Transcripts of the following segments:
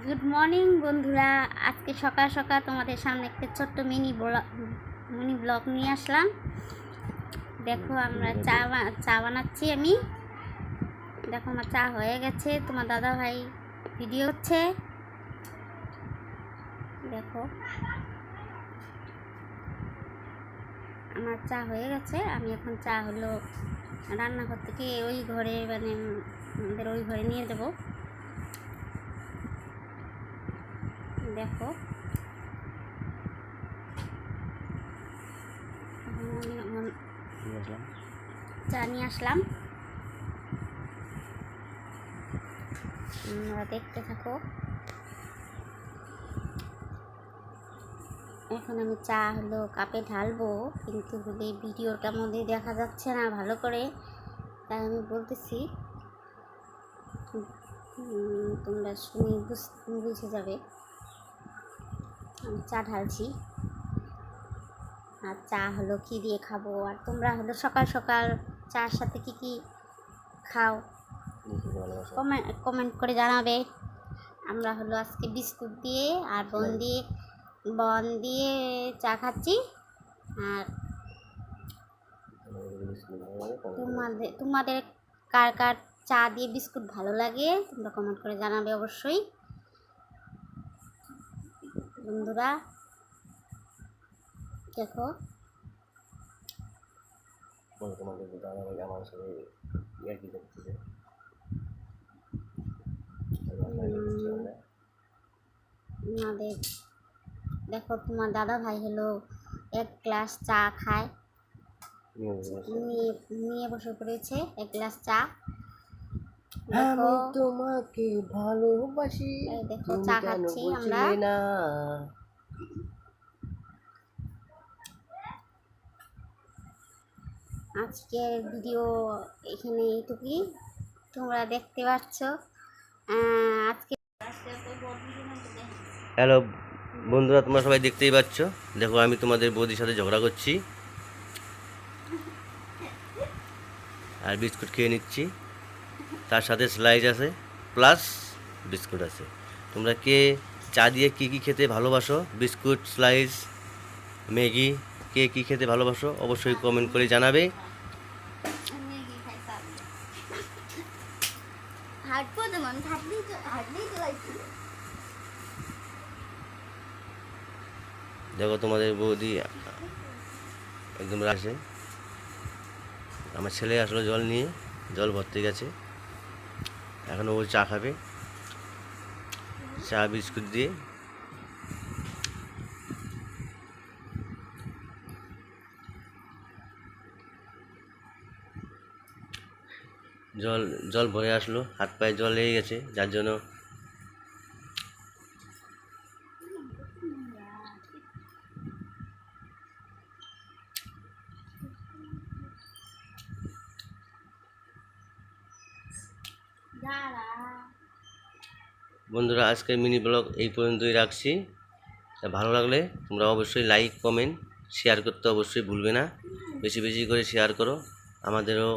Good morning বন্ধুরা। আজকে সকাল সকাল তোমাদের সামনে একটা ছোট্ট মিনি ব্লগ মিনি ব্লগ নিয়ে আসলাম। দেখো, আমরা চা চা বানাচ্ছি আমি। দেখো, আমার চা হয়ে গেছে। তোমার দাদা ভাই ভিডিও হচ্ছে দেখো, আমার চা হয়ে গেছে। আমি এখন চা হলো রান্নাঘর থেকে ওই ঘরে মানে আমাদের ওই ঘরে নিয়ে দেবো দেখো। চা নিয়ে আসলাম। তোমরা দেখতে থাকো। এখন আমি চা হলো কাপে ঢালবো কিন্তু হলে ভিডিওটার মধ্যে দেখা যাচ্ছে না ভালো করে। তাই আমি বলতেছি তোমরা শুনে বুঝ- বুঝে যাবে। চা ঢালছি। আর চা হলো কি দিয়ে খাব? আর তোমরা হলো সকাল সকাল চার সাথে কি কি খাও? কমেন্ট কমেন্ট করে জানাবে। আমরা হলো আজকে বিস্কুট দিয়ে আর বন দিয়ে বন দিয়ে চা খাচ্ছি। আর তোমাদের তোমাদের কার কার চা দিয়ে বিস্কুট ভালো লাগে তোমরা কমেন্ট করে জানাবে অবশ্যই। বন্ধুরা দেখো। তোমাদের দাদা ভাই আমার সাথে ইয়ার্কি করতেছে? আমাদের দেখো তোমার দাদা ভাই হলো এক গ্লাস চা খায়। নিয়ে নিয়ে বসে পড়েছে এক গ্লাস চা। আমি তোমাকে ভালোবাসি। দেখো চা খাচ্ছি আমরা। না? আজকের ভিডিও এখানে এইটুকুই। তোমরা দেখতে পাচ্ছ। আজকে হ্যালো বন্ধুরা তোমরা সবাই দেখতেই পাচ্ছ। দেখো আমি তোমাদের বৌদির সাথে ঝগড়া করছি। আর বিস্কুট খেয়ে নিচ্ছি। তার সাথে স্লাইস আছে প্লাস বিস্কুট আছে। তোমরা কে চা দিয়ে কী কী খেতে ভালোবাসো? বিস্কুট স্লাইস ম্যাগি কে কী খেতে ভালোবাসো? অবশ্যই কমেন্ট করে জানাবে। দেখো তোমাদের বৌদি একদম আসে আমার ছেলে আসলো জল নিয়ে জল ভর্তি গেছে। এখন ও চা খাবে। চা, বিস্কুট দিয়ে। জল জল ভরে আসলো। হাত পায়ে জল লেগে গেছে, যার জন্য বন্ধুরা আজকের মিনি ব্লগ এই পর্যন্তই রাখছি। ভালো লাগলে তোমরা অবশ্যই লাইক কমেন্ট শেয়ার করতে অবশ্যই ভুলবে না। বেশি বেশি করে শেয়ার করো। আমাদেরও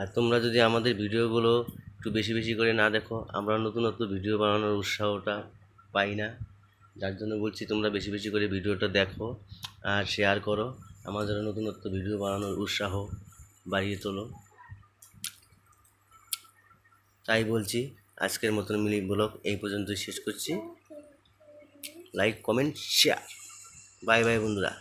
আর তোমরা যদি আমাদের ভিডিওগুলো একটু বেশি বেশি করে না দেখো আমরা নতুন নতুন ভিডিও বানানোর উৎসাহটা পাই না। যার জন্য বলছি তোমরা বেশি বেশি করে ভিডিওটা দেখো আর শেয়ার করো। আমাদের নতুন নতুন ভিডিও বানানোর উৎসাহ বাড়িয়ে তোলো। তাই বলছি, আজকের মতন মিনি ব্লগ এই পর্যন্তই শেষ করছি। Like comment share bye bye বন্ধুরা।